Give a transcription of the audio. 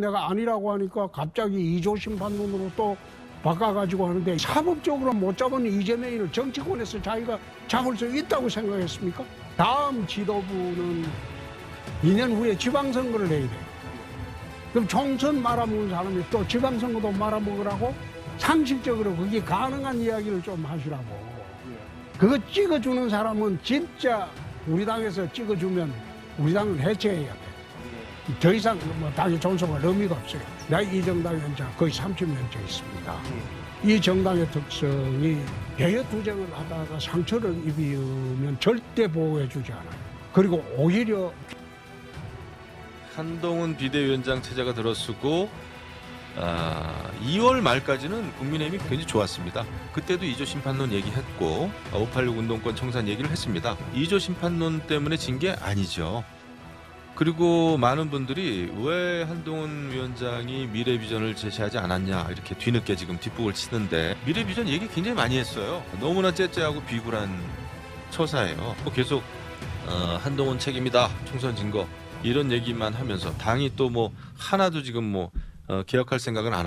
내가 아니라고 하니까 갑자기 이조 심판론으로 또 바꿔가지고 하는데 사법적으로 못 잡은 이재명이를 정치권에서 자기가 잡을 수 있다고 생각했습니까? 다음 지도부는 2년 후에 지방선거를 해야 돼요. 그럼 총선 말아먹은 사람이 또 지방선거도 말아먹으라고 상식적으로 그게 가능한 이야기를 좀 하시라고. 그거 찍어주는 사람은 진짜 우리 당에서 찍어주면 우리 당은 해체해야 돼. 더 이상 뭐 당이 존속할 의미가 없어요. 내가 이 정당 연장 거의 30년째 있습니다. 이 정당의 특성이 개혁 투쟁을 하다가 상처를 입으면 절대 보호해주지 않아요. 그리고 오히려 한동훈 비대위원장 체제가 들어서고 아, 2월 말까지는 국민의힘이 굉장히 좋았습니다. 그때도 2조 심판론 얘기했고 586 운동권 청산 얘기를 했습니다. 2조 심판론 때문에 진 게 아니죠. 그리고 많은 분들이 왜 한동훈 위원장이 미래 비전을 제시하지 않았냐 이렇게 뒤늦게 지금 뒷북을 치는데 미래 비전 얘기 굉장히 많이 했어요. 너무나 째째하고 비굴한 처사예요. 또 계속 어, 한동훈 책임이다 총선 진 거 이런 얘기만 하면서 당이 또 뭐 하나도 지금 뭐 어, 개혁할 생각은 안 하고